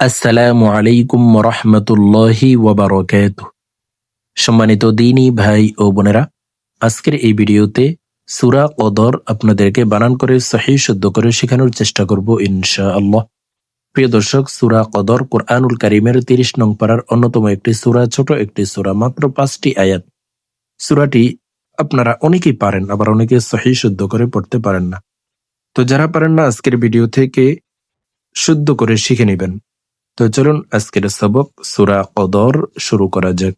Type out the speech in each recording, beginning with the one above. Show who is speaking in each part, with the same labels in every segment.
Speaker 1: আসসালামু আলাইকুম রহমতুল্লাহি ওয়াবারকাত সম্মানিত দিনী ভাই ও বোনেরা, আজকের এই ভিডিওতে সুরা কদর আপনাদেরকে বানান করে সহি শুদ্ধ করে শেখানোর চেষ্টা করব ইনশা আল্লাহ প্রিয় দর্শক, সুরা কদর কোরআনুল কারিমের তিরিশ নং পাড়ার অন্যতম একটি সুরা, ছোট একটি সুরা, মাত্র পাঁচটি আয়াত। সুরাটি আপনারা অনেকেই পারেন, আবার অনেকে সহি শুদ্ধ করে পড়তে পারেন না। তো যারা পারেন না, আজকের ভিডিও থেকে শুদ্ধ করে শিখে নেবেন। তো চলুন আজকের সবক সুরা কদর শুরু করা যাক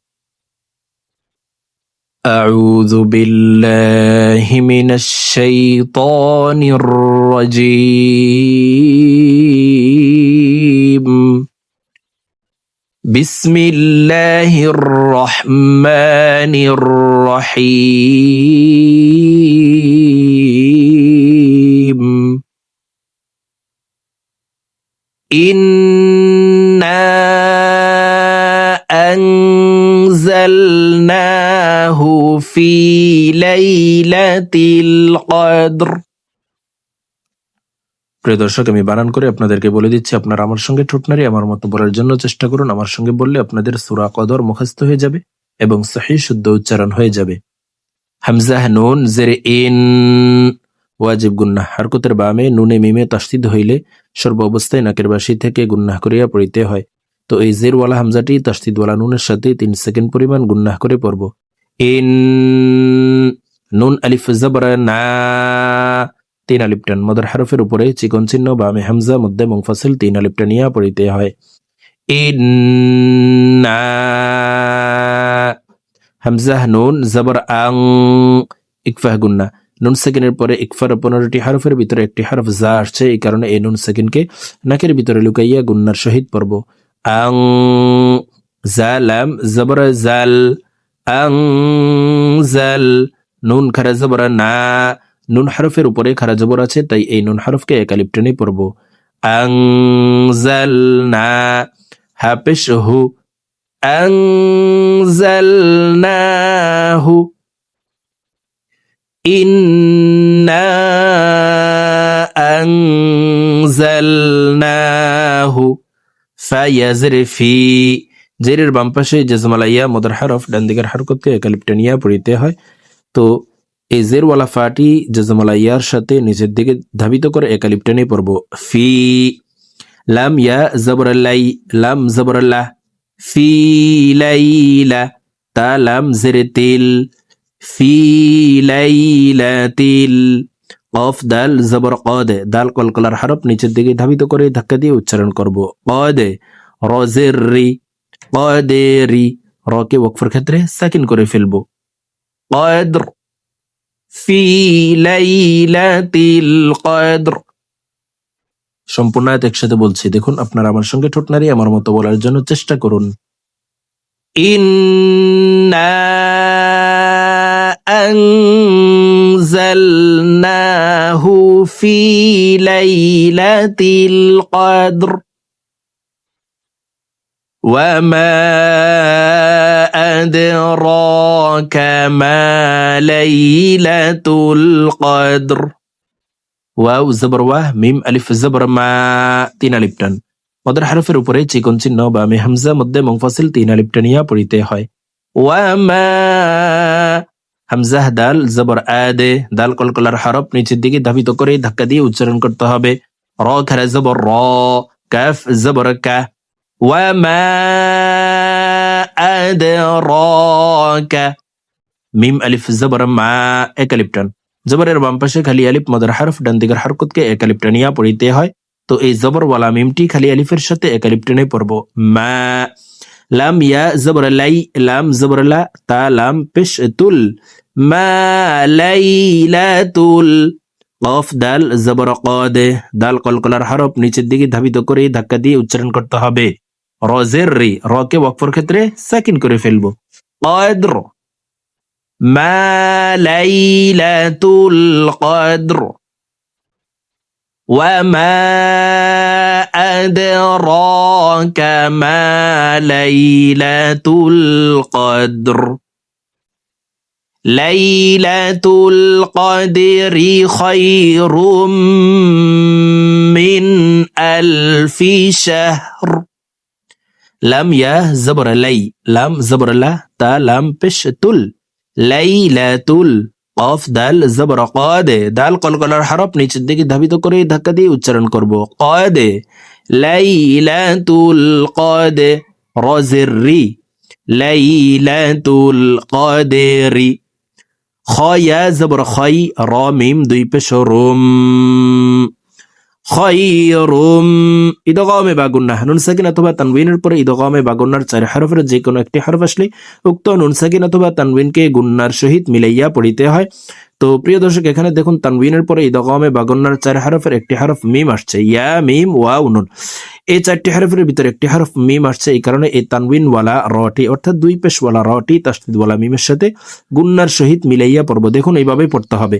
Speaker 1: أعوذ بالله من الشيطان الرجيم بسم الله الرحمن الرحيم إنا في ليلة القدر প্রিয় দর্শক আমি বানান করে আপনাদেরকে বলে দিচ্ছি আপনারা আমার সঙ্গে ঠোঁটনারি আমার মতো বলার জন্য চেষ্টা করুন আমার সঙ্গে বললে আপনাদের সুরা কদর মুখস্থ হয়ে যাবে এবং সহি শুদ্ধ উচ্চারণ হয়ে যাবে হামজাহ নুন জের ইন ওয়াজিব গুন্নাহ হারকতের বামে নুনে মিমে তাস্তিদ হইলে সর্ব অবস্থায় নাকের বাসি থেকে গুন্নাহ করিয়া পড়িতে হয় তো এই জেরওয়ালা হামজাটি তাস্তিদওয়ালা নুনের সাথে তিন সেকেন্ড পরিমাণ গুন্নাহ করে পড়ব ইন নুন আলিফ জবর না তিন আলিফ টান মদার হারফের উপরে চিকন চিহ্ন বামে হামজা মধ্যে মুংফাসিল তিন আলিফ টানিয়া পড়িতে হয়। ইন্না হামজাহ নুন জবর আং ইকফাহ, গুন্না। নুন সেকেন্ডের পরে ইকফার পনেরোটি হারফের ভিতরে একটি হারফ যা আসছে, এই কারণে এই নুন সেকেন্ডকে নাকের ভিতরে লুকাইয়া গুন্নার সহিত পড়ব। আং জালাম জবর জাল আং জাল নুন খারা জবর না নুন হারফের উপরে খারা জবর আছে তাই এই নুন হারফকে একালিপ টেনে পড়ব আং জাল না হাফেশ হু আং জাল না হু إنا أنزلناه فيزر في জেরের বাম পাশে জেজমালাইয়া, মদার হারফ ডান দিকের হারকতকে একালিপটানিয়া পড়িতে হয়। তো এই জেরওয়ালা ফাটি জেজমালাইয়ার সাথে নিচের দিকে ধাবিত করে একালিপটানি পড়ব। ফি, লাম, ইয়া জবরাল্লাই লাম জবরাল্লাহ ফি লাইলা তা, লাম, জেরে, তেল। ফি লাইলাতিল কফ দাল, জবর, কদে। দাল, কলকলার হরফ নিচের দিকে ধাবিত করে ধাক্কা দিয়ে উচ্চারণ করব। কদে রজের রি। কদেরি রকে ওয়াকফের ক্ষেত্রে সাকিন করে ফেলব কদর ফি লাইলাতিল কদর সম্পূর্ণ আয়াত একসাথে বলছি, দেখুন, আপনারা আমার সঙ্গে ঠোঁট নাড়িয়ে আমার মতো বলার জন্য চেষ্টা করুন। ইন্না আনজালনাহু ফি লাইলাতিল কদর وما أدراك ما ليلة القدر ওয়াও জবর ওয়াহ মিম আলিফ জবর মা তিন আলিফ টান মদের হারফের উপরে চিকন চিহ্ন বা মে হামজা মধ্যে মুংফাসিল তিন আলিফ টানিয়া পড়িতে হয় ওয়ামা হামজাহ দাল জবর আদে দাল কলকলার হরফ নিচের দিকে ধাবিত করে ধাক্কা দিয়ে উচ্চারণ করতে হবে র খারা জবর র কাফ জবর কা ওয়ামা আদরাকা মিম আলিফ জবর মা এক আলিফ জবরের বাম পাশে খালি আলিফ মদার হারফ ডান দিকের হারকতকে এক আলিফ পড়িতে হয় তো এই জবরওয়ালা মিমটি খালি আলিফের সাথে এক আলিফ টেনে পড়ব মা লাম ইয়া জবর লাই লাম জবর লা তা লাম পেশ তুল মা লাইলাতুল কফ দাল জবর কদে দাল কলকলার হরফ নিচের দিকে ধাবিত করে ধাক্কা দিয়ে উচ্চারণ করতে হবে রজের রি রকে ওয়াকফর ক্ষেত্রে সাকিন করে ফেলবো কদ্র মা লাইলাতুল কদ্র وما أدراك ما ليلة القدر ليلة القدر خير من ألف شهر লাম ইয়া জবর লাই লাম জবর লা তা লাম পেশ তুল লাই লা তুল কফ দাল জবর কদে দাল কলকলার হরফ নিচের দিকে ধাবিত করে ধাক্কা দিয়ে উচ্চারণ করব কদে লাইলাতুল কদে রজের রি কদেরি খয়া জবর খই র মিম দুই পেশ রুম খয়রুম ইদগামে বা গুন্না নুন সাকিন অথবা তানবিনের পরে ইদগামে বা গুন্নার চার হরফের যে কোনো একটি হরফ আসলে উক্ত নুন সাকিন অথবা তানবিনকে গুন্নার সহিত মিলাইয়া পড়িতে হয়। তো প্রিয় দর্শক, এখানে দেখুন তানবিনের পরে ইদগামে বা গুন্নার চার হরফের একটি হরফ মিম আসছে। ইয়া, মিম ওয়া উনুন এই চারটি হরফের ভিতরে একটি হরফ মিম আসছে। এই কারণে এই তানবিনওয়ালা রটি, অর্থাৎ দুই পেশওয়ালা রটি তাস্তিদওয়ালা মিমের সাথে গুন্নার সহিত মিলাইয়া পড়ব। দেখুন এইভাবে পড়তে হবে।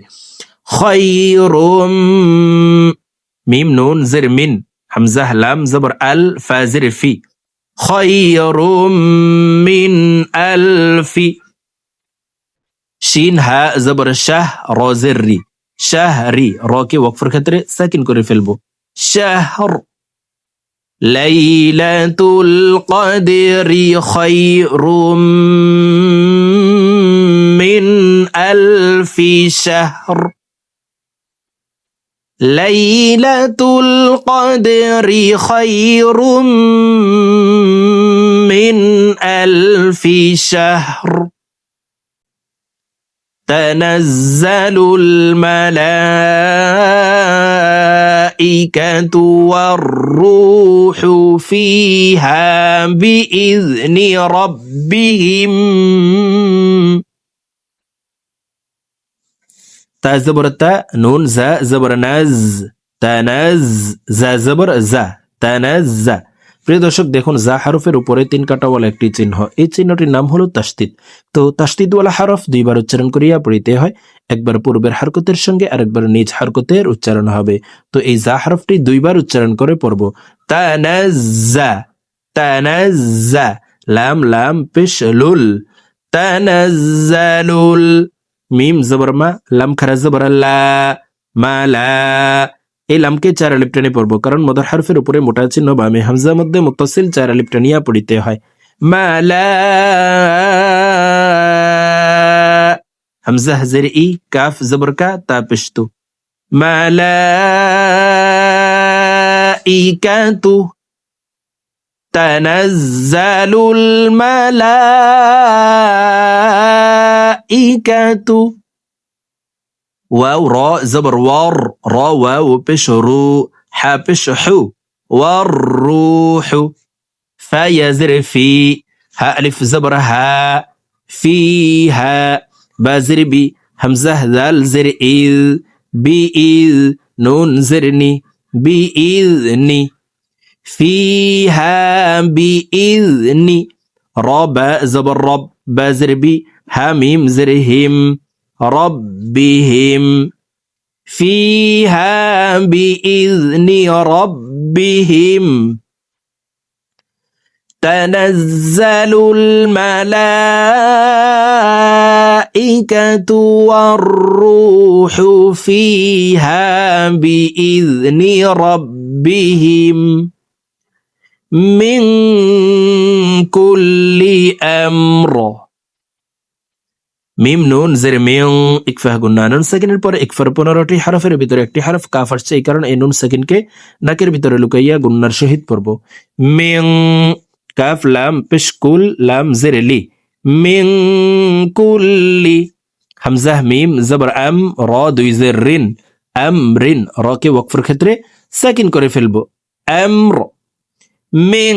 Speaker 1: খয়রুম মিম নুন জের মিন হামজা লাম জবর আল ফাজির ফি খয়রুম মিন আলফি শিন হা জবর শাহ রজের রি শাহ রি র কে ওয়াকফের ক্ষেত্রে সাকিন করে ফেলব শাহর লাইলাতুল কদরি খায়রুম মিন আলফি শাহর ليلة القدر خير من ألف شهر تنزل الملائكة والروح فيها بإذن ربهم তা জবর তা নুন জা জবর নাজ জা জবর জা তানাজা প্রিয় দর্শক, দেখুন জা হারফের উপরে তিন কাটাওয়ালা একটি চিহ্ন। এই চিহ্নটির নাম হলো তাস্তিদ তো তাস্তিদওয়ালা হারফ দুইবার উচ্চারণ করিয়া পড়িতে হয়। একবার পূর্বের হারকতের সঙ্গে আরেকবার নিজ হারকতের উচ্চারণ হবে। তো এই জা হারফটি দুইবার উচ্চারণ করে পড়ব। তানাজা লাম লাম, পেশ, লুল। তানাজ্জালুল মিম জবর মা লাম খারা জবর লা মা লা এই লামকে চার আলিপ টেনে পড়বো কারণ মদার হারফের উপরে মোটা চিহ্ন বামে হামজা মধ্যে মুতাসিল চার আলিপ টানিয়া পড়িতে হয় মা লা হামজা হাজের ই কাফ জবর কা তা পেশতু মা লা ইকাতু تنزل الملائكة واو را زبر وار را واو بش رو ح والروح فا في ها ألف زبر ها فيها بازر بي همزة ذال زر إذ بإذ نون زرني بإذني فيها بإذن رب زبر رب بازر بي هميم زرهم ربهم. فيها بإذن ربهم. تنزل الملائكة والروح فيها بإذن ربهم. من كل أمر মিম নুন, জের মিং ইকফাহ গুন্না নুন সেকেন্ডের পরে ইকফার পনেরোটি হারফের ভিতরে একটি হারফ কাফ আসছে, এই কারণে এই নুন সেকেন্ডকে নাকের ভিতরে লুকাইয়া গুন্নার সহিত পড়ব। মিং কাফ, লাম, পেশকুল, লাম, জের, লি। মিং কুল্লি হামজাহ, মিম, জবর, আম, র, দুই, জের, রিন। আম, রিন, র কে ওয়াকফের ক্ষেত্রে সেকেন্ড করে ফেলব। আমর মিং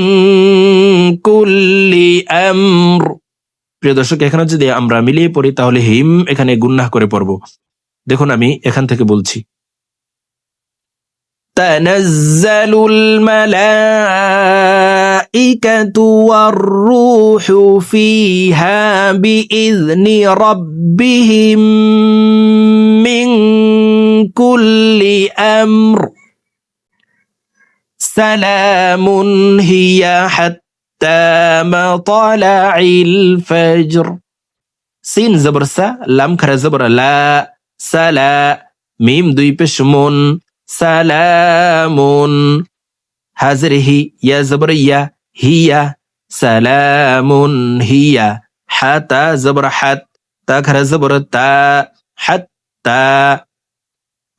Speaker 1: কুল্লি আমর প্রিয় দর্শক এখানে যদি আমরা মিলিয়ে পড়ি তাহলে হিম এখানে গুন্নাহ করে পড়ব দেখুন আমি এখান থেকে বলছি تنزل الملائكة والروح فيها بإذن ربهم من كل أمر سلام هي حتى مطلع الفجر সিন জবর সা লাম খারা জবর লা সালা মিম দুই পেশ মুন সালামুন হাজির হি ইয়া জবর ইয়া হিয়া সালামুন হিয়া হাতা জবর হাত তা খারা জবর তা হাত্তা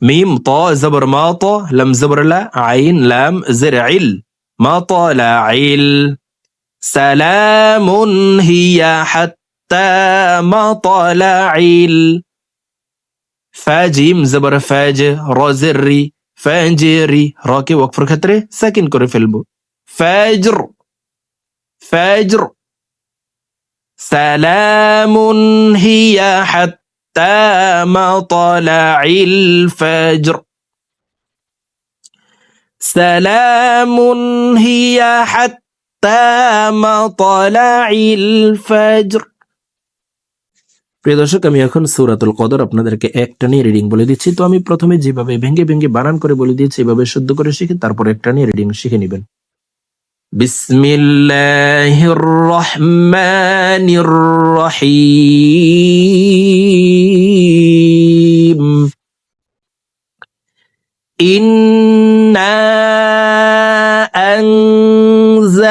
Speaker 1: মিম ত জবর মা ত লাম জবর লা আইন লাম জের ইল মা ত লা ইল সালামুন হিয়া হাত্তা মা ত লা ইল ফাজিম জবর ফাজ রজেরি ফাজরি রকে ওয়াকফের ক্ষেত্রে সাকিন করে ফেলব ফাজর ফাজর সালামুন হিয়া হাত্তা মাতলাইল ফাজর সালামুন হিয়া হাত্তা মাতলাইল প্রিয় দর্শক, আমি এখন সুরাতুল কদর আপনাদেরকে একটা নিয়ে রিডিং বলে দিচ্ছি। তো আমি প্রথমে যেভাবে ভেঙ্গে ভেঙ্গে বানান করে বলে দিয়েছি, এভাবে শুদ্ধ করে শিখে তারপর একটা নিয়ে রিডিং শিখে নেবেন। বিসমিল্লাহির রহমানির রহিম। ইন্না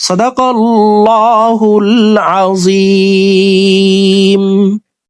Speaker 1: صدق الله العظيم.